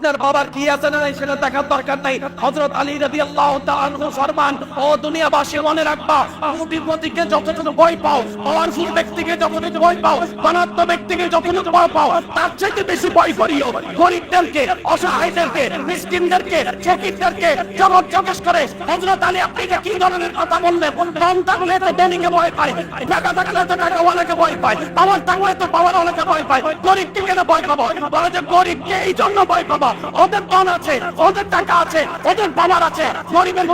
আপনার বাবার কি আছে না নাই সেটা দেখার দরকার নাই। হযরত আলী রাদিয়াল্লাহু তাআলা আনহু ফরমান, ও দুনিয়াবাসী, মনে রাখবা কোটিপতিকে যতটুকু ভয় পাও পাওয়ারফুল ব্যক্তিকে যতটুকু ভয় পাও, ধনাত্ম ব্যক্তিকে যতটুকু ভয় পাও, তার চাইতে বেশি ভয় করিও। গরিবদেরকে, অসহায়দেরকে, মিসকিনদেরকে ফকিরদেরকে জগৎ জিজ্ঞেস করে, হযরত আলী, আপনি কি ধরনের কথা বললেন, ধন থাকলে তো ধনীকে ভয় পায়, টাকা থাকলে তো টাকাওয়ালাকে ভয় পায় পাওয়ার থাকলে তো পাওয়ারওয়ালাকে ভয় পায়, গরিবকে কেন ভয় পাবো? বলে যে, গরিবকে এই জন্য ভয় পাবো ওদের ধন আছে, ওদের টাকা আছে, ওদের পাওয়ার আছে, গরিবের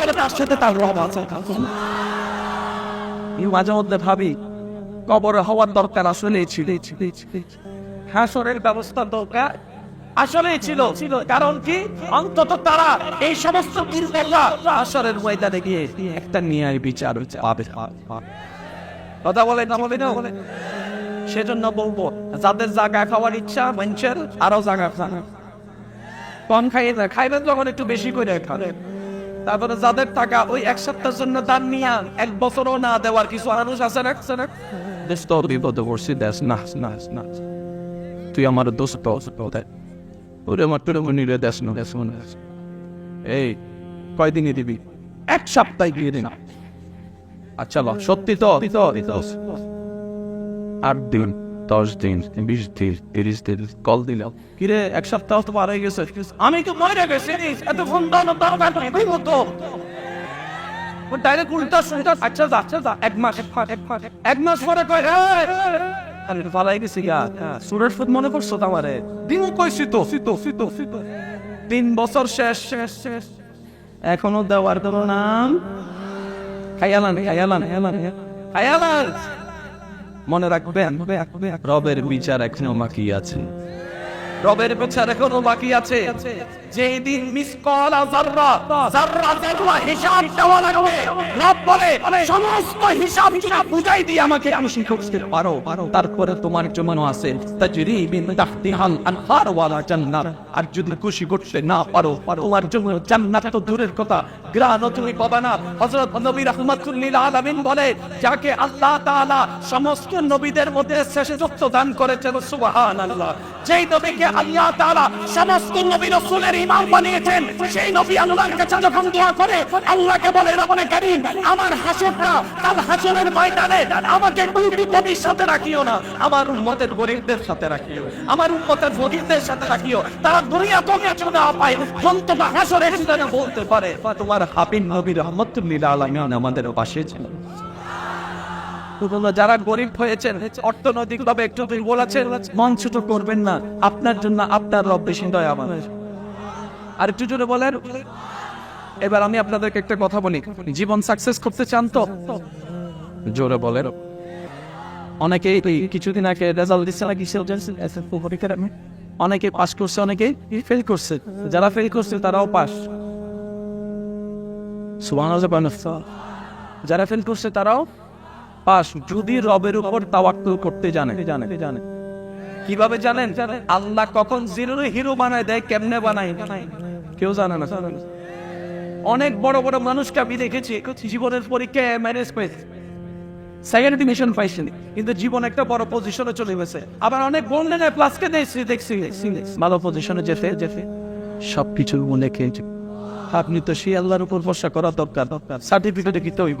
বলে তার সাথে তার রব আছে। মাঝে মধ্যে ভাবি হওয়ার দরকার ছিল। হাসরের ব্যবস্থা দরকার ছিল। কারণ কি? অন্তত তারা এই সমস্ত বীরবলরা হাসরের ময়দানে গিয়ে একটা ন্যায় বিচার পাবে। কথা বলে না বলে না বলে সেজন্য বলব, যাদের জায়গা খাওয়ার ইচ্ছা, মানুষের আরও জায়গা খান কম খাইয়ে না খাইবেন যখন একটু বেশি করে খাবেন তারপরে যাদের টাকা ওই এক সপ্তাহের জন্য দান নিয়ে এক বছরও না দেওয়ার কিছু মানুষ আছে না আছে না? দেশ তো বিপদ করছি দেশ না না না তুই আমার দোষ দেয় ওরে আমার তোর মনিরে দেশ না দেশ মনে এই কয়দিনে দিবি? এক সপ্তাহ দিয়ে দিন। আচ্ছা ল সত্যি তো? তো তো। আট দিন। দশ দিন বিশ দিন তিরিশ দিন কল দিলাম কিরে এক সপ্তাহ তো পার হয়ে গেছে আমি তো মরে গেছি এত ফোন দাও না দাও না এই মতো ডাইরেক্ট উল্টা সুলটা আচ্ছা যা আচ্ছা যা এক মাস এক মাস এক মাস এক মাস পরে কয় আরে ফালাই গেছি গা সুরের ফুট মনে করছ তো আমারে দিন সিতো তিন বছর শেষ শেষ শেষ এখনও দেওয়ার তোর নাম খায়ালান খায়ালান খায়ালান খায়ালান মনে রাখবেন রবের বিচার এখনও বাকি আছে। রবের বিচার এখনও বাকি আছে। যেই দিন মিস কল জাররা জাররা হিসাব দেওয়া লাগবে, রব বলে, সমস্ত হিসাব বুঝাই দিয়ে আমাকে আমি পারো পারো। তারপরে তোমার আছে, তাজরি বিন তাহতিহাল আনহার ওয়ালা জান্নাত। আর যদি খুশি করতে না পারো, তোমার জন্য জান্নাত তো দূরের কথা। তুমি পাবে না। হযরত নবী রাহমাতুল্লিল আলামিন বলে, যাকে আল্লাহ তাআলা সমস্ত নবীদের মধ্যে শ্রেষ্ঠত্ব দান করেছেন, সুবহানাল্লাহ। যেই নবীকে আল্লাহ তাআলা সমস্ত নবী রাসূলের ইমাম বানিয়েছেন। সেই নবী আল্লাহর কাছে যখন দোয়া করে, আল্লাহকে বলে কারীম, আমার হাসরটা কাল হাসরের ময়দানে আমাকে নবীর সাথে রাখিও না। আমার উম্মতের গরিবদের সাথে রাখিও। আমার উম্মতের ফকিরদের সাথে রাখিও। তারা দুনিয়া তো কিছু না পায় বলতে পারে। তোমার হাবিব নবী রহমতুল্লাহ আলামিন আমাদের পাশে ছিল যারা গরিব হয়েছেন, অর্থনৈতিক ভাবে একটু দুর্বল আছেন মন ছোট করবেন না। আপনার জন্য আপনার রব বেশি দয়াবান। আর একটু জোরে বলেন। এবার আমি আপনাদেরকে একটা কথা বলি। জীবন সাকসেস করতে চান তো? জোরে বলেন। অনেকে এই কিছুদিন আগে রেজাল্ট দিচ্ছে না কিসের পরীক্ষার আমি অনেকে পাস করছে, অনেকে ফেল করছে। যারা ফেল করছে, তারাও পাস যারা ফেল করছে, তারাও পাস যদি রবের উপর তাওয়াক্কুল করতে জানে। জানে জানে কীভাবে জানেন? আল্লাহ কখন হিরো বানায় দেয়, কেমনে বানায়? কেউ জানে না। অনেক বড় বড় মানুষকে আমি দেখেছি, জীবনের পরীক্ষায় সেকেন্ড ডিভিশন পাইছেন কিন্তু জীবন একটা বড় পজিশনে চলে গেছে। আবার অনেক গোল্ডেন প্লাসকে দেখছি? দেখছি ভালো পজিশনে যেতে যেতে। সবকিছু মনে খেয়েছে আপনি তো সেই আল্লাহর উপর ভরসা করা দরকার। সার্টিফিকেটে কি হইব।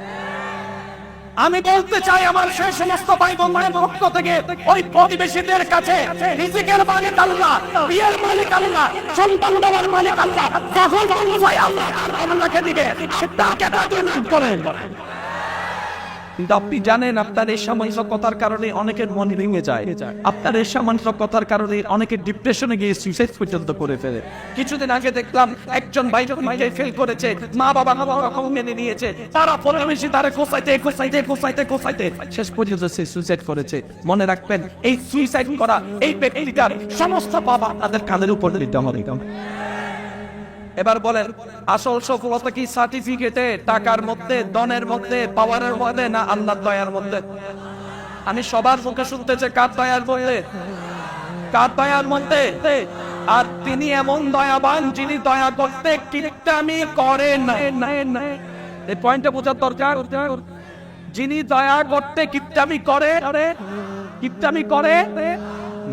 আমি বলতে চাই আমার সেই সমস্ত ভাই বোনের পক্ষ থেকে, ওই প্রতিবেশীদের কাছে, রিজিকের মালিক আল্লাহ, বিয়ের মালিক আল্লাহ, সন্তান দেওয়ার মালিক আল্লাহ আল্লাহ আল্লাহকে দিকে তাকে তাকে করেন। কিন্তু আপনি জানেন আপনার এই সামাজিকতার কারণে অনেকের মন ভেঙে যায়। আপনার এই সামাজিকতার কারণে অনেকে ডিপ্রেশনে গিয়ে সুইসাইড পর্যন্ত করে ফেলে। কিছুদিন আগে দেখলাম একজন ফেল করেছে, মা বাবা মা বাবা মেনে নিয়েছে, তারা পরামর্শে তারা কোসাইতে কোসাইতে কোসাইতে কোসাইতে। শেষ পর্যন্ত সে সুইসাইড করেছে। মনে রাখবেন, এই সুইসাইড করা এই ব্যক্তিটার সমস্ত বাবা তাদের কানের উপর দিতে হবে এবার বলেন, আসল সফলতা কি সার্টিফিকেটে টাকার মধ্যে দনের মধ্যে পাওয়ারের মধ্যে, না আল্লাহর দয়ার মধ্যে? আমি সবার মুখে শুনতে চাই, কার দয়ার মধ্যে? কার দয়ার মধ্যে? আর তিনি এমন দয়াবান যিনি দয়া করতে কিরকটামি করেন না। এই পয়েন্টটা বোঝার দরকার। যিনি দয়া করতে কিপটামি করে আরে কিপটামি করে,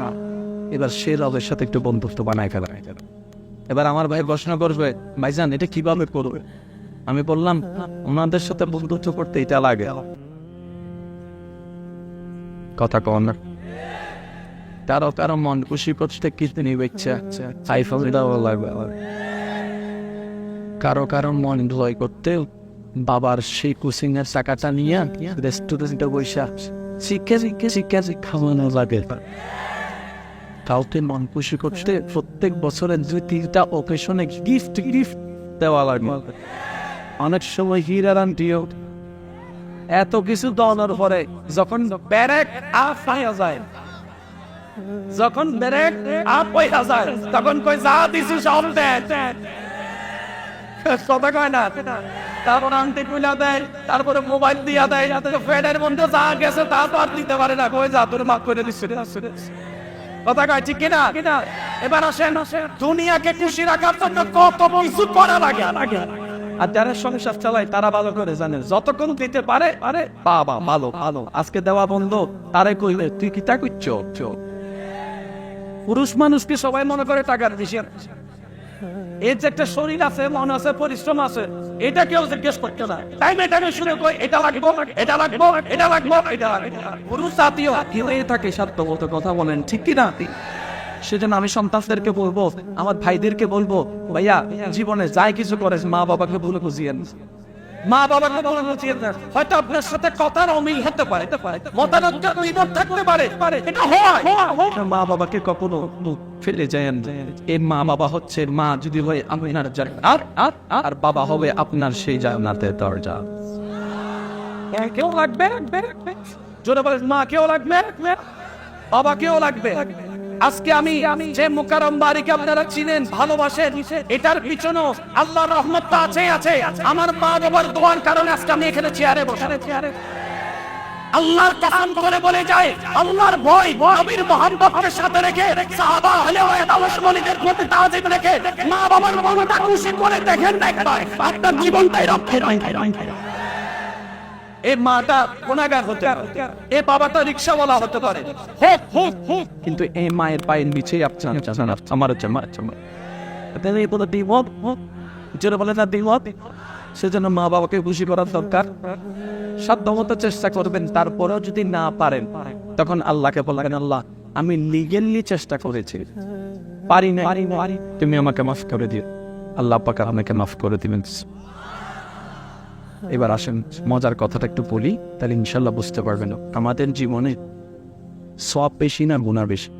না। এবার সে রবের সাথে একটু বন্ধুত্ব বানায় ফেলা। এবার আমার ভাই প্রশ্ন করবে, ভাইজান, এটা কীভাবে করবে? আমি বললাম, ওনাদের সাথে বন্ধুত্ব করতে এটা লাগে। কথা কন। না কারও মন খুশি করতে কিছু নিবে ইচ্ছা আইফোন দাও লাগবে। কারও কারও মন ভয় করতে বাবার সেই কোচিং এর টাকাটা নিয়ে রেস্টুরেন্টে বৈশা শিখে শিখে শিখে খাওয়ানো লাগে। কাউকে মন খুশি করতে প্রত্যেক বছরের দুই তিনটা অকেশনে গিফট গিফট দেওয়া লাগে অনেক সময় হিরার আন্টিও এত কিছু দেওয়ানোর পরে যখন ব্যারেক আপ হয়ে যায় যখন ব্যারেক আপ হয়ে যায় তখন কই যা দিছি সব দেয় কথা কয় না তারপর দেয় তারপরে মোবাইল দিয়া দেয় ফ্যানের মধ্যে যা গেছে তা তো আর দিতে পারে না। কই যা তোর মাফ করে দিচ্ছে ঠিক কিনা? এবার আসেন, দুনিয়াকে খুশি রাখার জন্য কত করা লাগে। আর যারা সংসার চালায়, তারা ভালো করে জানে, যতক্ষণ দিতে পারে পারে বাবা, ভালো ভালো। আজকে দেওয়া বন্ধ, তারে কইলে, তুই কি তা করছ? পুরুষ মানুষকে সবাই মনে করে টাকার বেশি এর যে একটা শরীর আছে, মন আছে, পরিশ্রম আছে, এটা কেউ জিজ্ঞেস করতে না। শুনে কই, এটা এটা এটা এটা কেউ এ থাকে কথা বলেন, ঠিক কি না সেজন্য আমি সন্তানদেরকে বলব, আমার ভাইদেরকে বলব, ভাইয়া, জীবনে যাই কিছু করে মা বাবাকে ভুলে বুঝিয়েন। মা বাবাকে বলে বুঝিয়ে দেন হয়তো আপনার সাথে কথার অমিল হতে পারে, মতানৈক্য থাকতে পারে, এটা হয়। মা বাবাকে কখনো ফেলে যায় এই মা বাবা হচ্ছে মা, যদি হয় আপনার আর আর আর বাবা হবে আপনার সেই জান্নাতের দরজা। কেউ লাগবে? জোরে মা, কেউ লাগবে? বাবা, কেউ লাগবে? আজকে আমি যে মুকারম বাড়িকে আপনারা চিনেন, ভালোবাসেন, এটার পিছনে আল্লাহর রহমত আছে আছে। আমার মা বাবার দোয়ার কারণে আজকে আমি এখানে চেয়ারে বসে চেয়ারে আল্লাহর কসম করে বলে যায় আল্লাহর ভয় নবীর মোহাম্মতের সাথে রেখে সাহাবা হলে ওয়াদাওয়াস মলিদের প্রতি তাজিম রেখে মা বাবার মনটা খুশি করে দেখেন একবার আপনার জীবনটাই রক্ষে রয় এই মাটা গুণাগার হতে পারে এই বাবাটা রিক্সাওয়ালা হতে পারে। কিন্তু এই মায়ের পায়ের নিচে আপনার জানা আমার হচ্ছে হচ্ছে এই বলে দ্বিমত যেটা বলে না সেজন্য মা বাবাকে খুশি করার দরকার। সাধ্যমতো চেষ্টা করবেন, তারপরেও যদি না পারেন, তখন আল্লাহকে বলবেন আল্লাহ, আমি লিগেলি চেষ্টা করেছি। পারি না পারি না তুমি আমাকে মাফ করে দিও। আল্লাহ পাকা আমাকে মাফ করে দিবেন। এবার আসেন, মজার কথাটা একটু বলি, তাহলে ইনশাল্লাহ বুঝতে পারবেন। আমাদের জীবনে সব বেশি না গুণা বেশি।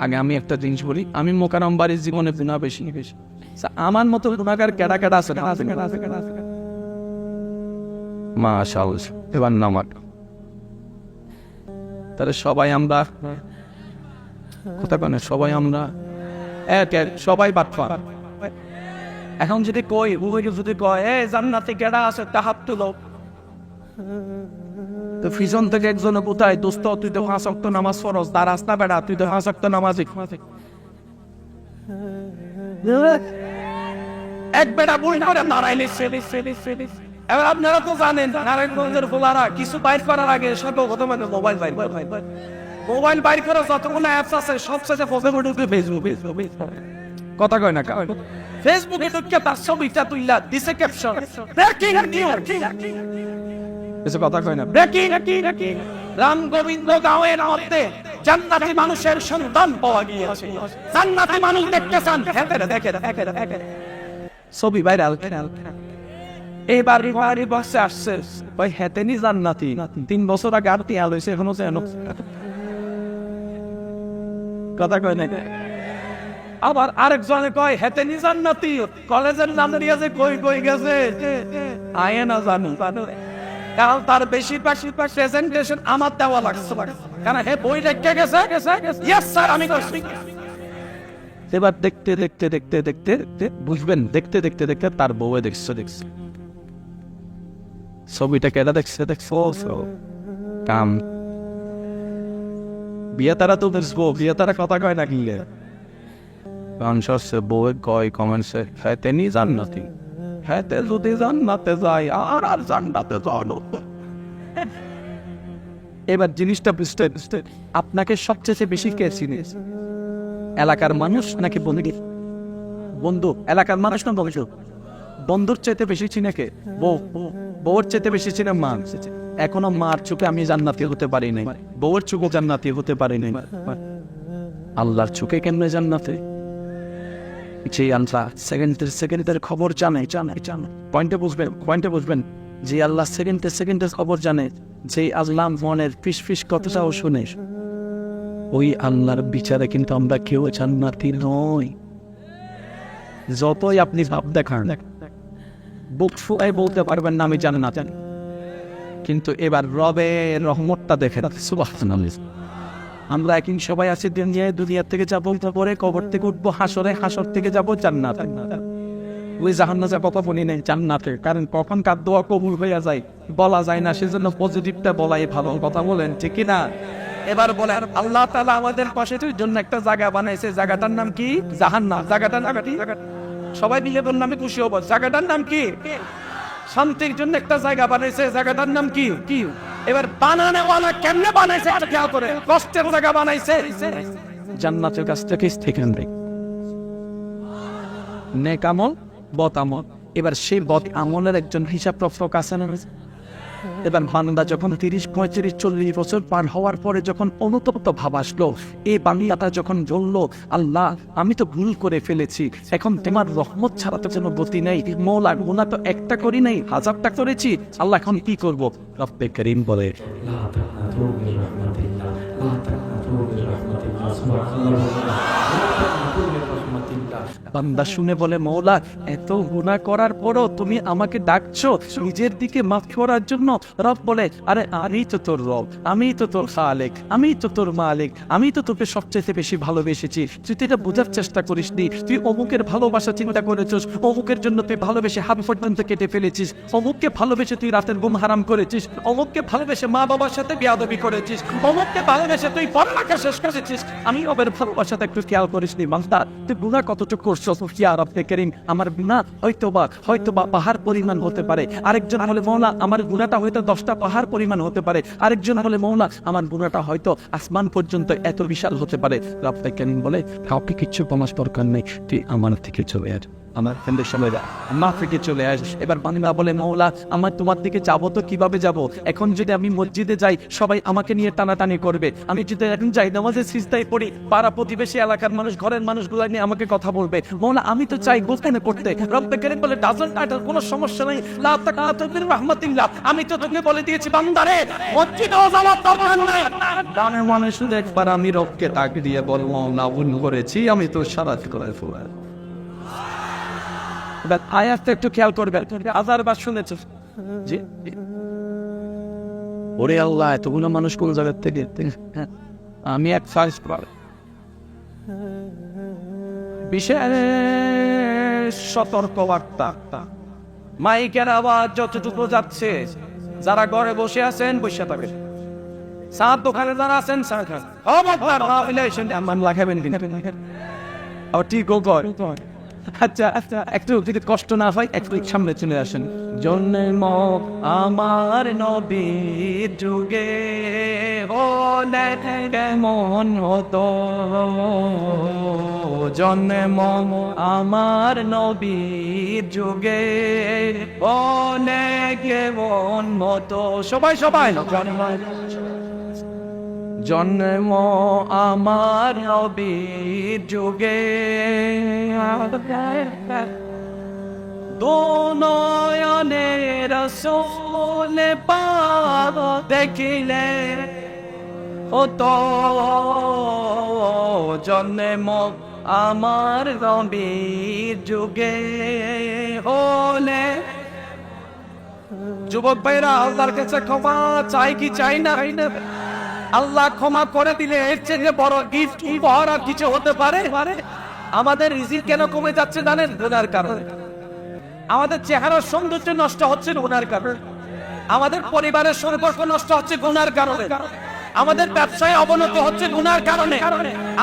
আগে আমি একটা জিনিস বলি, আমি মোকারম বাড়ির জীবনে গুণা বেশি বেশি। আমার মতো গুণাগার কেডা কেডা আছে? আছে মাশাআল্লাহ এবার নামাক তাহলে সবাই আমরা কোথা কেন সবাই আমরা এক এক সবাই বাটপা এখন যদি কই উভয় যদি কয় এ জান্নাতে কেডা আছে? তা হাত তুলো তো ফিজন থেকে একজন কোথায় দোস্ত তুই তো অক্ট নামাজ ফরজ দাঁড়াস না বেড়া তুই তো পাঁচ অক্ট নামাজি। এক বেড়া বই করে দাঁড়াইলে সেলিস সেলিস সেলিস এবার আপনারা তো জানেন, নারায়ণগঞ্জের ফোলারা কিছু বাইর করার আগে সর্বপ্রথম মোবাইল বাইর মোবাইল বাইর করে যতগুলো অ্যাপস আছে, সব সাথে ফেসবুক ফেসবুক ফেসবুক কথা কয় না ফেসবুকে ঢুকে তার ছবিটা তুইলা, দিছে ক্যাপশন কথা কয় না। ব্রেকিং রাম গোবিন্দ গাঁয়ের মধ্যে জান্নাতি মানুষের সন্তান পাওয়া গিয়েছে। জান্নাতি মানুষ দেখতে চান। দেখে দেখে দেখে দেখে। ছবি ভাইরাল। এবার বসে আসছে। ওই হেতেনি জান্নাতি। তিন বছর আগে আর টিয়া লইছে, এখনও যেন। কথা কয় না আবার আরেকজনে কয় হেতে নি জান্নাতি, কলেজের নাম নিয়ে যে কই কই গেছে? আয়ে না জানো। কারণ তার বেশিরভাগ প্রেজেন্টেশন আমার দেওয়া লাগছে। কারণ হে বই রেখে গেছে? ইয়েস স্যার আমি করছি। এবার দেখতে দেখতে দেখতে দেখতে দেখতে, বুঝবেন, দেখতে দেখতে দেখতে তার বউয়ে দেখছে দেখছে। ছবিটা কেটা দেখছে? দেখছ। কাম। বিয়ে তারা তো দেখব বিয়ে তারা কথা কয় না কিনলে? কনসাসে বউয়ে কয় কমেন্টসে হ্যাঁ তেনি জান্নাতি। হ্যাঁ তে যদি জান্নাতে যাই, আর আর জান্নাতে যাও এবার জিনিসটা বুঝতে আপনাকে সবচেয়ে বেশি কে চিনে? এলাকার মানুষ নাকি বন্ধু? বন্ধু, এলাকার মানুষ না বন্ধু বন্ধুর চাইতে বেশি চিনে কে? বউ- বউর চাইতে বেশি চিনে মা? এখনও মার চোখে আমি জান্নাতি হতে পারি নাই। বউর চোখে জান্নাতি হতে পারি নাই। আল্লাহর চোখে কেমনে জান্নাতে? যে আল্লাহ সেকেন্ডের সেকেন্ডের খবর জানে জানে জানে। পয়েন্টে বুঝবেন পয়েন্টে বুঝবেন। যে আল্লাহ সেকেন্ডের খবর জানে, যে আল্লাহ মনের ফিস ফিস কথাটাও শুনে। ওই আল্লাহর বিচারে কিন্তু আমরা কেউ জান্নাতি নই। যতই আপনি ভাব দেখান, বুক ফুয়াই বলতে পারবেন না, আমি জানি না, জানি। কিন্তু এবার রবের রহমতটা দেখে সুবাহ আমরা একদিন সবাই আছি দুনিয়ায় দুনিয়া থেকে যাব পরে কবর থেকে উঠবো, হাসরে হাসর থেকে যাব জান্নাত। ওই জাহান্নাতে কথা বলি নেই জান্নাতে কারণ কখন কার দোয়া কবুল হইয়া যায়, বলা যায় না। সেজন্য পজিটিভটা বলাই ভালো কথা বলেন, ঠিক না এবার বলে আর আল্লাহ তাআলা আমাদের পাশে জন্য একটা জায়গা বানাইছে। জায়গাটার নাম কি? জাহান্নাম। জায়গাটার নাম সবাই মিলে তোর নামে খুশি হব। জায়গাটার নাম কি? শান্তির জন্য একটা জায়গা বানাইছে জায়গাটার নাম কি? কি? এবার বানানে ওয়ালা কেমনে বানাইছে? আর খেয়াল করে, কষ্টের জায়গা বানাইছে। জান্নাতের কাছ থেকে স্থির রে নেক আমল এবার সেই বত আমলের একজন হিসাব রক্ষক আছে না এবার বান্দা যখন তিরিশ, পঁয়ত্রিশ, চল্লিশ বছর পার হওয়ার পরে যখন অনুতপ্ত ভাব আসলো, এই বাংলাটা যখন জ্বললো, আল্লাহ, আমি তো ভুল করে ফেলেছি। এখন তোমার রহমত ছাড়া তো গতি নেই। মৌলা গুণা তো একটা করি নাই, হাজারটা করেছি। আল্লাহ এখন কি করব? রব্বে করিম বলে বান্দা শুনে বলে মৌলা এত গুনাহ করার পরও তুমি আমাকে ডাকছো নিজের দিকে মাফ করার জন্য? রব বলে, আরে, আমি তো তোর রব, আমি তো তোর খালেক, আমি তো তোর মালিক, আমি তো তোকে সবচেয়ে বেশি ভালোবেসেছি। তুই তো এটা বোঝার চেষ্টা করিস নি তুই অমুকের ভালোবাসা চিন্তা করেছিস, অমুকের জন্য তুই ভালোবেসে হাত পর্যন্ত কেটে ফেলেছিস, অমুককে ভালোবেসে তুই রাতের ঘুম হারাম করেছিস, অমুককে ভালোবেসে মা বাবার সাথে বিয়াদবি করেছিস, অমুককে ভালোবেসে তুই পড়ালেখা শেষ করেছিস। আমি ওদের ভালোবাসাতে একটু খেয়াল করিস নি মাস্তা তুই গুণা কতটুকু আমার পাহাড় পরিমাণ হতে পারে। হলে মৌলা, আমার হয়তো দশটা পাহাড় পরিমাণ হতে পারে। হলে মৌলা, আমার হয়তো আসমান পর্যন্ত এত বিশাল হতে পারে। রব্বে করিম বলে কাউকে কিচ্ছু কমাস দরকার নেই, তুই আমার থেকে চলে আয়। আমার ফ্রেন্ডের সঙ্গে মা থেকে চলে আস। এবার বানিমা বলে মৌলা আমার তোমার দিকে যাব তো কীভাবে যাব? এখন যদি আমি মসজিদে যাই, সবাই আমাকে নিয়ে টানাটানি করবে। আমি যদি এখন যাই, নামাজের সিস্তায় পড়ি, পাড়া প্রতিবেশী এলাকার মানুষ, ঘরের মানুষগুলো নিয়ে আমাকে কথা বলবে। মৌলা আমি তো চাই গোস্তানে পড়তে রব্বে করিম বলে, ডাজন্ট ম্যাটার, কোনো সমস্যা নেই। রাহমাতিল্লাহ। আমি তো তোকে বলে দিয়েছি, বান্দারে মসজিদেও যাওয়ার মানুষ একবার আমি রবকে তাক দিয়ে বলব না করেছি, আমি তো সারাত করে ফেলার এবার আয়াতটা একটু খেয়াল করবেন। হাজার বার শুনেছ? জি। ওরে আল্লাহ এতগুলো মানুষ কোন জায়গার থেকে? আমি এক সাইজ পার বিশেষ সতর্ক বার্তা মাইকের আওয়াজ যতটুকু যাচ্ছে যারা ঘরে বসে আছেন বসে থাকবেন সাত দোকানে যারা আছেন চা খান। লাগাবেন ঠিক আচ্ছা আচ্ছা একটু যদি কষ্ট না হয়, একটু সামনে চলে আসেন। জন্ম আমার নবীর যুগে, ও কেমন হতো? জন্ম আমার নবীর যুগে, ও কেমন মতো সবাই সবাই জন্ম জন্ম আমার নবীর যুগে। দোনয়নে রসোল পাব দেখিলে ও তো জন্ম আমার নবীর যুগে হলে। যুবক ভাইরা, আল্লাহর কাছে ক্ষমা চাই কি চাই না? আল্লাহ ক্ষমা করে দিলে এর চেয়ে বড় গিফট উপহার আর কিছু হতে পারে? আমাদের রিজিক কেন কমে যাচ্ছে জানেন? গুনার কারণে। আমাদের চেহারার সৌন্দর্য নষ্ট হচ্ছে গুনার কারণে। আমাদের পরিবারের সম্পর্ক নষ্ট হচ্ছে গুনার কারণে। আমাদের ব্যবসায় অবনতি হচ্ছে গুনার কারণে।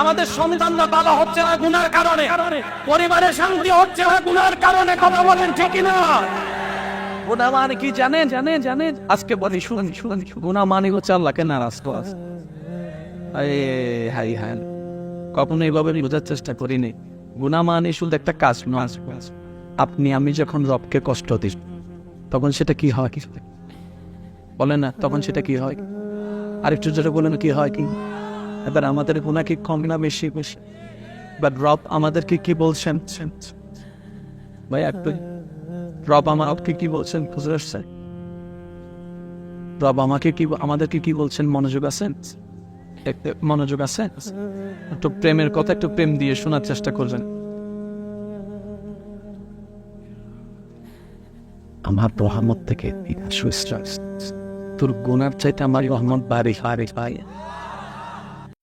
আমাদের সন্তানরা ভালো হচ্ছে না গুনার কারণে। পরিবারের শান্তি হচ্ছে না গুনার কারণে, কথা বলেন ঠিক না গুনা মানে কি জানেন? জানেন জানেন? আজকে বলি, শুনুন শুনুন। গুনা মানে হচ্ছে আল্লাহকে নারাজ করা। হাই হাই কখনো এভাবে বোঝার চেষ্টা করিনি। গুনা মানে শুধু একটা কাজ নয়। আপনি, আমি যখন রবকে কষ্ট দিই, তখন সেটা কি হয়? কি বলেন না, তখন সেটা কি হয়? আরেকটু যেটা বলেন, কি হয় কি? এবার আমাদের গুণা কি কম না বেশি? বেশি বাট রব আমাদেরকে কি বলছেন? ভাই, একটু রব আমাকে কি বলছেন বুঝতে পারছেন রব আমাকে কি, আমাদেরকে কি বলছেন? মনোযোগ আছেন মনোযোগ আছে? একটু প্রেমের কথা, একটু প্রেম দিয়ে শোনার চেষ্টা করবেন। আমার রহমত থেকে তোর গুনার চাইতে আমার রহমত বাড়ি। হারে পাই